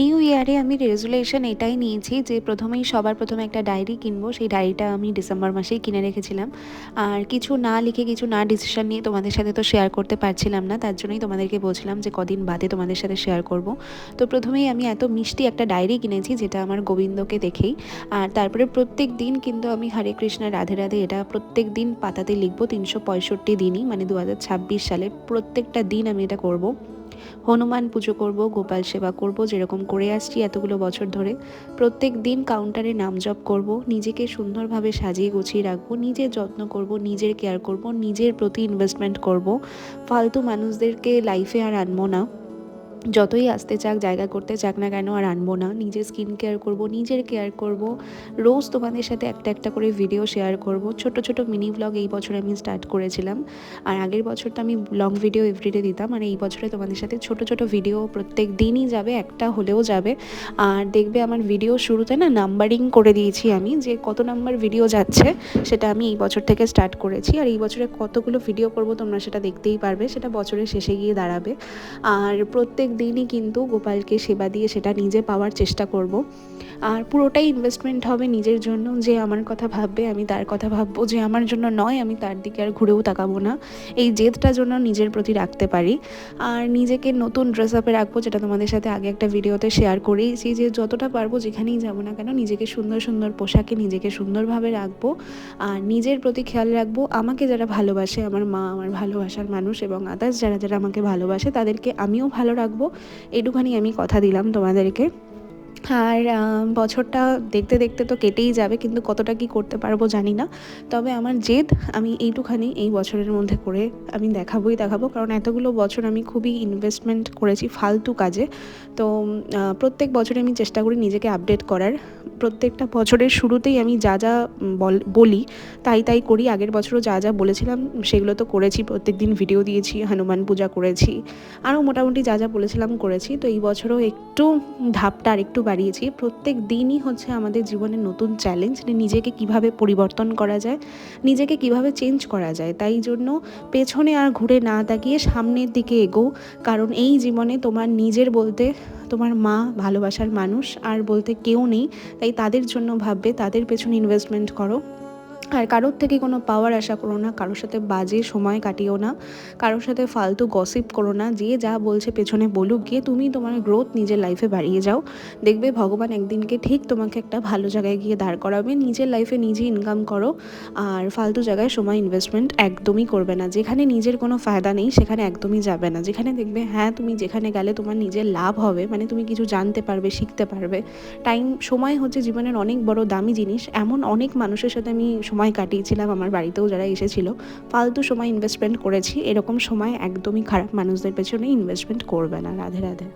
New ইয়ারে আমি resolution এটাই নিয়েছি যে প্রথমেই সবার প্রথমে একটা ডায়েরি কিনবো। সেই ডায়েরিটা আমি ডিসেম্বর মাসেই কিনে রেখেছিলাম। আর কিছু না লিখে, কিছু না ডিসিশন নিয়ে তোমাদের সাথে তো শেয়ার করতে পারছিলাম না, তার জন্যই তোমাদেরকে বলছিলাম যে কদিন বাদে তোমাদের সাথে শেয়ার করব। তো প্রথমেই আমি এত মিষ্টি একটা ডায়েরি কিনেছি যেটা আমার গোবিন্দকে দেখেই। আর তারপরে প্রত্যেক দিন কিন্তু আমি হরে কৃষ্ণ, রাধে রাধে এটা প্রত্যেক দিন পাতাতে লিখব। তিনশো পঁয়ষট্টি দিনই মানে দু হাজার ছাব্বিশ সালে প্রত্যেকটা দিন আমি এটা করব। হনুমান পুজো করব, গোপাল সেবা করব, যেরকম করে আসছি এতগুলো বছর ধরে। প্রত্যেক দিন কাউন্টারে নাম জপ করব, নিজেকে সুন্দরভাবে সাজিয়ে গুছিয়ে রাখব, নিজের যত্ন করব, নিজের কেয়ার করব, নিজের প্রতি ইনভেস্টমেন্ট করব। ফালতু মানুষদেরকে লাইফে আর আনব না। যতই আসতে চাক, জায়গা করতে চাক না কেন আর আনব না। নিজের স্কিন কেয়ার করব, নিজের কেয়ার করব। রোজ তোমাদের সাথে একটা একটা করে ভিডিও শেয়ার করব। ছোট ছোট মিনি ব্লগ এই বছর আমি স্টার্ট করেছিলাম। আর আগের বছর তো আমি লং ভিডিও এভরিডে দিতাম। আর এই বছরে তোমাদের সাথে ছোট ছোট ভিডিও প্রত্যেক দিনই যাবে, একটা হলেও যাবে। আর দেখবে আমার ভিডিও শুরুতে না নাম্বারিং করে দিয়েছি আমি, যে কত নাম্বার ভিডিও যাচ্ছে, সেটা আমি এই বছর থেকে স্টার্ট করেছি। আর এই বছরে কতগুলো ভিডিও করব তোমরা সেটা দেখতেই পারবে, সেটা বছরের শেষে গিয়ে দাঁড়াবে। আর প্রত্যেক দিনই কিন্তু গোপালকে সেবা দিয়ে সেটা নিজে পাওয়ার চেষ্টা করব। আর পুরোটাই ইনভেস্টমেন্ট হবে নিজের জন্য, যে আমার কথা ভাববে, আমি তার কথা ভাববো, যে আমার জন্য নয়, আমি তার দিকে আর ঘুরেও তাকাবো না। এই জেদটা জন্য নিজের প্রতি রাখতে পারি। আর নিজেকে নতুন ড্রেস আপে রাখব, যেটা তোমাদের সাথে আগে একটা ভিডিওতে শেয়ার করেইছি যে যতটা পারব যেখানেই যাব না কেন, নিজেকে সুন্দর সুন্দর পোশাকে নিজেকে সুন্দরভাবে রাখব। আর নিজের প্রতি খেয়াল রাখব, আমাকে যারা ভালোবাসে, আমার মা, আমার ভালোবাসার মানুষ এবং আদার্স যারা যারা আমাকে ভালোবাসে, তাদেরকে আমিও ভালো রাখব। এটুখানি আমি কথা দিলাম তোমাদেরকে। আর বছরটা দেখতে দেখতে তো কেটেই যাবে, কিন্তু কতটা কি করতে পারব জানি না। তবে আমার জেদ, আমি এইটুখানি এই বছরের মধ্যে করে আমি দেখাবোই দেখাবো, কারণ এতগুলো বছর আমি খুবই ইনভেস্টমেন্ট করেছি ফালতু কাজে। তো প্রত্যেক বছরে আমি চেষ্টা করি নিজেকে আপডেট করার। প্রত্যেকটা বছরের শুরুতেই আমি যা যা বলি তাই তাই করি। আগের বছরও যা যা বলেছিলাম, সেগুলো তো করেছি প্রত্যেক দিন ভিডিও দিয়েছি, হনুমান পূজা করেছি, আরও মোটামুটি যা যা বলেছিলাম করেছি। তো এই বছরও একটু ধাপটা আর একটু বাড়িয়েছি। প্রত্যেক দিনই হচ্ছে আমাদের জীবনের নতুন চ্যালেঞ্জ নিজেকে কীভাবে পরিবর্তন করা যায়, নিজেকে কীভাবে চেঞ্জ করা যায়। তাই জন্য পেছনে আর ঘুরে না তাকিয়ে সামনের দিকে এগো কারণ এই জীবনে তোমার নিজের বলতে তোমার মা ভালোবাসার মানুষ আর বলতে কেউ নেই, তাই তাদের জন্য ভাববে, তাদের পেছনে ইনভেস্টমেন্ট করো। আর কারোর থেকে কোনো পাওয়ার আশা করো না, কারোর সাথে বাজে সময় কাটিও না, কারোর সাথে ফালতু গসিপ করো না, যে যা বলছে পেছনে বলুক, গিয়ে তুমি তোমার গ্রোথ নিজের লাইফে বাড়িয়ে যাও। দেখবে ভগবান একদিনকে ঠিক তোমাকে একটা ভালো জায়গায় গিয়ে দাঁড় করাবে, নিজের লাইফে নিজে ইনকাম করো, আর ফালতু জায়গায় সময় ইনভেস্টমেন্ট একদমই করবে না। যেখানে নিজের কোনো ফায়দা নেই, সেখানে একদমই যাবে না। যেখানে দেখবে হ্যাঁ তুমি যেখানে গেলে তোমার নিজের লাভ হবে মানে তুমি কিছু জানতে পারবে, শিখতে পারবে। টাইম সময় হচ্ছে জীবনের অনেক বড় দামি জিনিস। এমন অনেক মানুষের সাথে আমি সময় কাটিয়েছিলাম, আমার বাড়িতেও যারা এসেছিল, ফালতু সময় ইনভেস্টমেন্ট করেছি, এরকম সময় একদমই খারাপ মানুষদের পেছনে ইনভেস্টমেন্ট করবে না, রাধে রাধে।